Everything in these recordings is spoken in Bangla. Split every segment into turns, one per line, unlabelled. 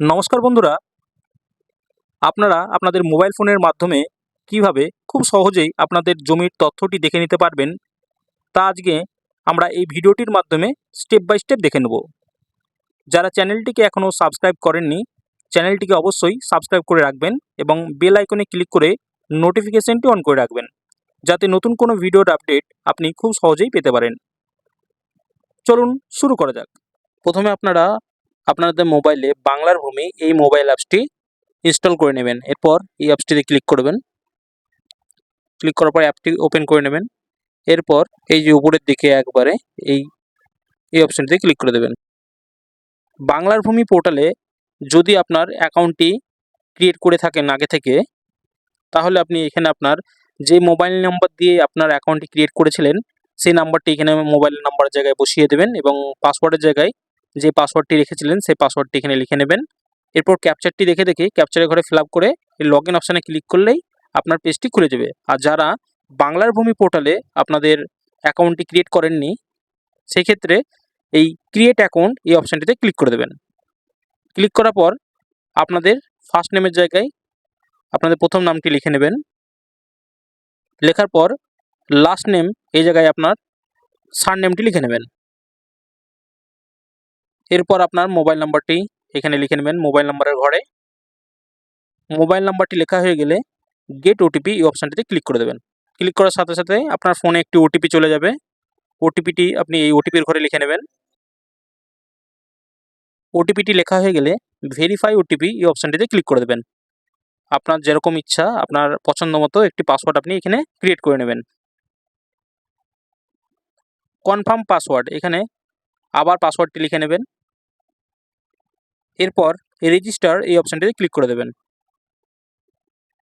নমস্কার বন্ধুরা। আপনারা আপনাদের মোবাইল ফোনের মাধ্যমে কীভাবে খুব সহজেই আপনাদের জমির তথ্যটি দেখে নিতে পারবেন, তা আজকে আমরা এই ভিডিওটির মাধ্যমে স্টেপ বাই স্টেপ দেখে নেব। যারা চ্যানেলটিকে এখনও সাবস্ক্রাইব করেননি, চ্যানেলটিকে অবশ্যই সাবস্ক্রাইব করে রাখবেন এবং বেল আইকনে ক্লিক করে নোটিফিকেশনটি অন করে রাখবেন, যাতে নতুন কোনো ভিডিওর আপডেট আপনি খুব সহজেই পেতে পারেন। চলুন শুরু করা যাক। প্রথমে আপনারা আপনাদের মোবাইলে বাংলার ভূমি এই মোবাইল অ্যাপসটি ইনস্টল করে নেবেন। এরপর এই অ্যাপসটিতে ক্লিক করবেন। ক্লিক করার পর অ্যাপটি ওপেন করে নেবেন। এরপর এই যে উপরের দিকে একবারে এই এই অপশনটিতে ক্লিক করে দেবেন। বাংলার ভূমি পোর্টালে যদি আপনার অ্যাকাউন্টটি ক্রিয়েট করে থাকেন আগে থেকে, তাহলে আপনি এখানে আপনার যে মোবাইল নাম্বার দিয়ে আপনার অ্যাকাউন্টটি ক্রিয়েট করেছিলেন, সেই নাম্বারটি এখানে মোবাইল নাম্বারের জায়গায় বসিয়ে দেবেন এবং পাসওয়ার্ডের জায়গায় যে পাসওয়ার্ডটি রেখেছিলেন, সেই পাসওয়ার্ডটি এখানে লিখে নেবেন। এরপর ক্যাপচারটি দেখে দেখে ক্যাপচারের ঘরে ফিল করে লগ ইন অপশানে ক্লিক করলেই আপনার পেজটি খুলে যাবে। আর যারা বাংলার ভূমি পোর্টালে আপনাদের অ্যাকাউন্টটি ক্রিয়েট করেননি, সেক্ষেত্রে এই ক্রিয়েট অ্যাকাউন্ট এই অপশানটিতে ক্লিক করে দেবেন। ক্লিক করার পর আপনাদের ফার্স্ট নেমের জায়গায় আপনাদের প্রথম নামটি লিখে নেবেন। লেখার পর লাস্ট নেম এই জায়গায় আপনার সার নেমটি লিখে নেবেন। এরপর আপনার মোবাইল নাম্বারটি এখানে লিখে নেবেন মোবাইল নাম্বারের ঘরে। মোবাইল নাম্বারটি লেখা হয়ে গেলে গেট ওটিপি এই অপশানটিতে ক্লিক করে দেবেন। ক্লিক করার সাথে সাথে আপনার ফোনে একটি ওটিপি চলে যাবে। ওটিপিটি আপনি এই ওটিপির ঘরে লিখে নেবেন। ওটিপিটি লেখা হয়ে গেলে ভেরিফাই ওটিপি এই অপশানটিতে ক্লিক করে দেবেন। আপনার যেরকম ইচ্ছা, আপনার পছন্দ মতো একটি পাসওয়ার্ড আপনি এখানে ক্রিয়েট করে নেবেন। কনফার্ম পাসওয়ার্ড এখানে আবার পাসওয়ার্ডটি লিখে নেবেন। এরপর রেজিস্টার এই অপশানটিতে ক্লিক করে দেবেন।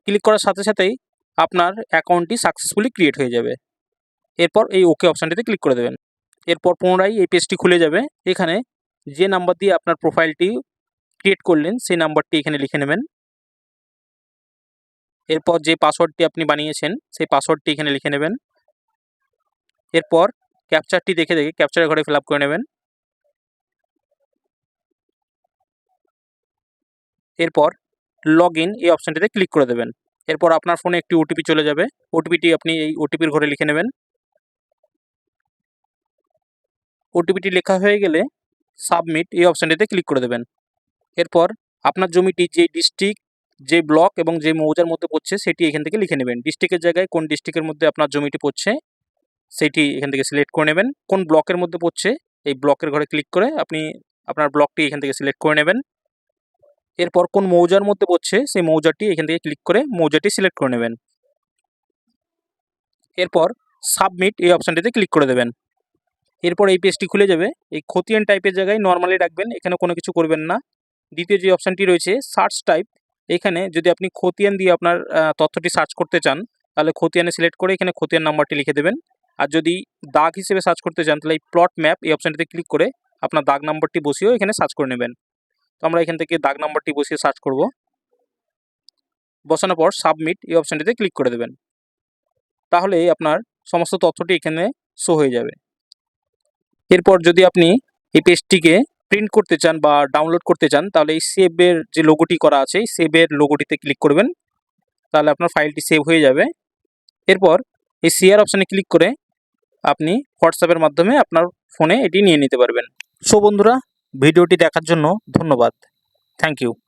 ক্লিক করার সাথে সাথেই আপনার অ্যাকাউন্টটি সাকসেসফুলি ক্রিয়েট হয়ে যাবে। এরপর এই ওকে অপশানটিতে ক্লিক করে দেবেন। এরপর পুনরায় এই পেজটি খুলে যাবে। এখানে যে নাম্বার দিয়ে আপনার প্রোফাইলটি ক্রিয়েট করলেন, সেই নাম্বারটি এখানে লিখে নেবেন। এরপর যে পাসওয়ার্ডটি আপনি বানিয়েছেন, সেই পাসওয়ার্ডটি এখানে লিখে নেবেন। এরপর ক্যাপচারটি দেখে দেখে ক্যাপচারের ঘরে ফিল করে নেবেন। এরপর লগ ইন এই অপশানটিতে ক্লিক করে দেবেন। এরপর আপনার ফোনে একটি ওটিপি চলে যাবে। ওটিপিটি আপনি এই ওটিপির ঘরে লিখে নেবেন। ওটিপিটি লেখা হয়ে গেলে সাবমিট এই অপশানটিতে ক্লিক করে দেবেন। এরপর আপনার জমিটি যে ডিস্ট্রিক্ট যে ব্লক এবং যে মৌজার মধ্যে পড়ছে সেটি এখান থেকে লিখে নেবেন। ডিস্ট্রিক্টের জায়গায় কোন ডিস্ট্রিক্টের মধ্যে আপনার জমিটি পড়ছে সেটি এখান থেকে সিলেক্ট করে নেবেন। কোন ব্লকের মধ্যে পড়ছে এই ব্লকের ঘরে ক্লিক করে আপনি আপনার ব্লকটি এখান থেকে সিলেক্ট করে নেবেন। এরপর কোন মৌজার মধ্যে পড়ছে, সেই মৌজাটি এখান থেকে ক্লিক করে মৌজাটি সিলেক্ট করে নেবেন। এরপর সাবমিট এই অপশানটিতে ক্লিক করে দেবেন। এরপর এই পেজটি খুলে যাবে। এই খতিয়ান টাইপের জায়গায় নর্মালি রাখবেন, এখানে কোনো কিছু করবেন না। দ্বিতীয় যে অপশানটি রয়েছে সার্চ টাইপ এখানে যদি আপনি খতিয়ান দিয়ে আপনার তথ্যটি সার্চ করতে চান, তাহলে খতিয়ানে সিলেক্ট করে এখানে খতিয়ান নাম্বারটি লিখে দেবেন। আর যদি দাগ হিসেবে সার্চ করতে চান, তাহলে এই প্লট ম্যাপ এই অপশানটিতে ক্লিক করে আপনার দাগ নাম্বারটি বসিয়েও এখানে সার্চ করে নেবেন। তো আমরা এখান থেকে দাগ নাম্বারটি বসিয়ে সার্চ করব। বসানোর পর সাবমিট এই অপশানটিতে ক্লিক করে দেবেন। তাহলে আপনার সমস্ত তথ্যটি এখানে শো হয়ে যাবে। এরপর যদি আপনি এই পেজটিকে প্রিন্ট করতে চান বা ডাউনলোড করতে চান, তাহলে এই সেভের যে লোগোটি করা আছে, এই সেভের লোগোটিতে ক্লিক করবেন। তাহলে আপনার ফাইলটি সেভ হয়ে যাবে। এরপর এই শেয়ার অপশানে ক্লিক করে আপনি হোয়াটসঅ্যাপের মাধ্যমে আপনার ফোনে এটি নিয়ে নিতে পারবেন। সো বন্ধুরা ভিডিওটি দেখার জন্য ধন্যবাদ। Thank you